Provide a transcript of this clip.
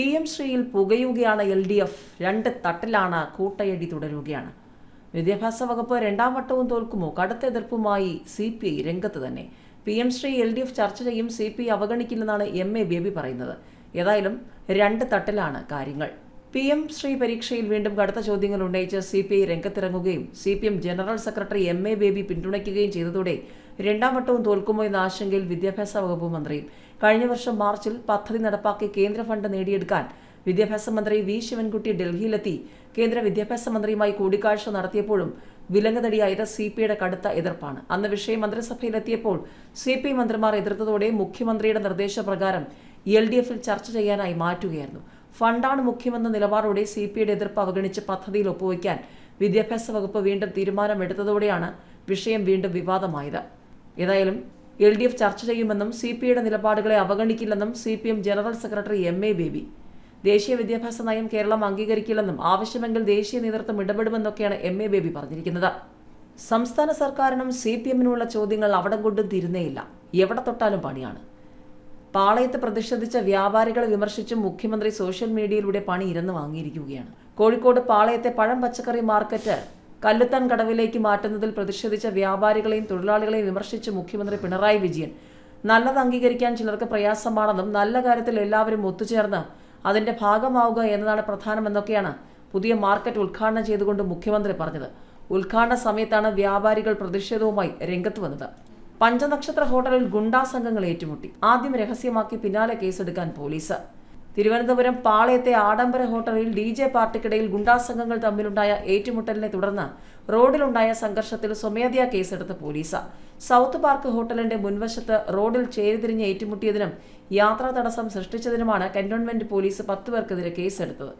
P M ശ്രീയിൽ പുകയുകയാണ് L D F. രണ്ട് തട്ടിലാണ് കൂട്ടയടി തുടരുകയാണ്. വിദ്യാഭ്യാസ വകുപ്പ് രണ്ടാം വട്ടവും തോൽക്കുമോ? കടുത്ത എതിർപ്പുമായി സി പി ഐ രംഗത്ത് തന്നെ. P M Shri L D F ചർച്ച ചെയ്യും സി പി ഐ അവഗണിക്കില്ലെന്നാണ് എം എ ബേബി പറയുന്നത്. ഏതായാലും രണ്ട് തട്ടിലാണ് കാര്യങ്ങൾ. പി എം ശ്രീ പരീക്ഷയിൽ വീണ്ടും കടുത്ത ചോദ്യങ്ങൾ ഉന്നയിച്ച് C P I രംഗത്തിറങ്ങുകയും C P M general secretary M A Baby പിന്തുണയ്ക്കുകയും ചെയ്തതോടെ രണ്ടാം വട്ടവും തോൽക്കുമോ എന്ന ആശങ്കയിൽ വിദ്യാഭ്യാസ വകുപ്പ് മന്ത്രിയും കഴിഞ്ഞ വർഷം മാർച്ചിൽ പദ്ധതി നടപ്പാക്കി കേന്ദ്ര ഫണ്ട് നേടിയെടുക്കാൻ വിദ്യാഭ്യാസ മന്ത്രി വി ശിവൻകുട്ടി ഡൽഹിയിലെത്തി. കേന്ദ്ര വിദ്യാഭ്യാസ മന്ത്രിയുമായി കൂടിക്കാഴ്ച നടത്തിയപ്പോഴും വിലങ്ങുതടിയായത് സി പി ഐയുടെ കടുത്ത എതിർപ്പാണ്. അന്ന് വിഷയം മന്ത്രിസഭയിലെത്തിയപ്പോൾ സി പി ഐ മന്ത്രിമാർ എതിർത്തതോടെ മുഖ്യമന്ത്രിയുടെ നിർദ്ദേശപ്രകാരം എൽ ഡി എഫിൽ ചർച്ച ചെയ്യാനായി മാറ്റുകയായിരുന്നു. ഫണ്ടാണ് മുഖ്യമെന്ന നിലപാടോടെ സി പി ഐയുടെ എതിർപ്പ് അവഗണിച്ച് പദ്ധതിയിൽ ഒപ്പുവയ്ക്കാൻ വിദ്യാഭ്യാസ വകുപ്പ് വീണ്ടും തീരുമാനമെടുത്തതോടെയാണ് വിഷയം വീണ്ടും വിവാദമായത്. ഏതായാലും എൽ ഡി എഫ് ചർച്ച ചെയ്യുമെന്നും സി പി ഐയുടെ നിലപാടുകളെ അവഗണിക്കില്ലെന്നും C P M general secretary M A Baby. ദേശീയ വിദ്യാഭ്യാസ നയം കേരളം അംഗീകരിക്കില്ലെന്നും ആവശ്യമെങ്കിൽ ദേശീയ നേതൃത്വം ഇടപെടുമെന്നൊക്കെയാണ് എം എ ബേബി പറഞ്ഞിരിക്കുന്നത്. സംസ്ഥാന സർക്കാരിനും സി പി എമ്മിനുമുള്ള ചോദ്യങ്ങൾ അവിടെ കൊണ്ടും തീരുന്നേയില്ല. എവിടെ തൊട്ടാലും പണിയാണ്. പാളയത്ത് പ്രതിഷേധിച്ച വ്യാപാരികളെ വിമർശിച്ചും മുഖ്യമന്ത്രി സോഷ്യൽ മീഡിയയിലൂടെ പണി ഇരന്ന് വാങ്ങിയിരിക്കുകയാണ്. കോഴിക്കോട് പാളയത്തെ പഴം പച്ചക്കറി മാർക്കറ്റ് കല്ലുത്താൻ കടവിലേക്ക് മാറ്റുന്നതിൽ പ്രതിഷേധിച്ച വ്യാപാരികളെയും തൊഴിലാളികളെയും വിമർശിച്ച് മുഖ്യമന്ത്രി പിണറായി വിജയൻ. നല്ലത് അംഗീകരിക്കാൻ ചിലർക്ക് പ്രയാസമാണെന്നും നല്ല കാര്യത്തിൽ എല്ലാവരും ഒത്തുചേർന്ന് അതിന്റെ ഭാഗമാവുക എന്നതാണ് പ്രധാനമെന്നൊക്കെയാണ് പുതിയ മാർക്കറ്റ് ഉദ്ഘാടനം ചെയ്തുകൊണ്ട് മുഖ്യമന്ത്രി പറഞ്ഞത്. ഉദ്ഘാടന സമയത്താണ് വ്യാപാരികൾ പ്രതിഷേധവുമായി രംഗത്ത് വന്നത്. പഞ്ചനക്ഷത്ര ഹോട്ടലിൽ ഗുണ്ടാ സംഘങ്ങൾ ഏറ്റുമുട്ടി. ആദ്യം രഹസ്യമാക്കി പിന്നാലെ കേസെടുക്കാൻ പോലീസ്. തിരുവനന്തപുരം പാളയത്തെ ആഡംബര ഹോട്ടലിൽ ഡി ജെ പാർട്ടിക്കിടയിൽ ഗുണ്ടാസംഘങ്ങൾ തമ്മിലുണ്ടായ ഏറ്റുമുട്ടലിനെ തുടർന്ന് റോഡിലുണ്ടായ സംഘർഷത്തിൽ സ്വമേധയാ കേസെടുത്ത പോലീസ്. സൗത്ത് പാർക്ക് ഹോട്ടലിന്റെ മുൻവശത്ത് റോഡിൽ ചേരിതിരിഞ്ഞ് ഏറ്റുമുട്ടിയതിനും യാത്രാ തടസ്സം സൃഷ്ടിച്ചതിനുമാണ് കന്റോൺമെന്റ് പോലീസ് പത്ത് പേർക്കെതിരെ കേസെടുത്തത്.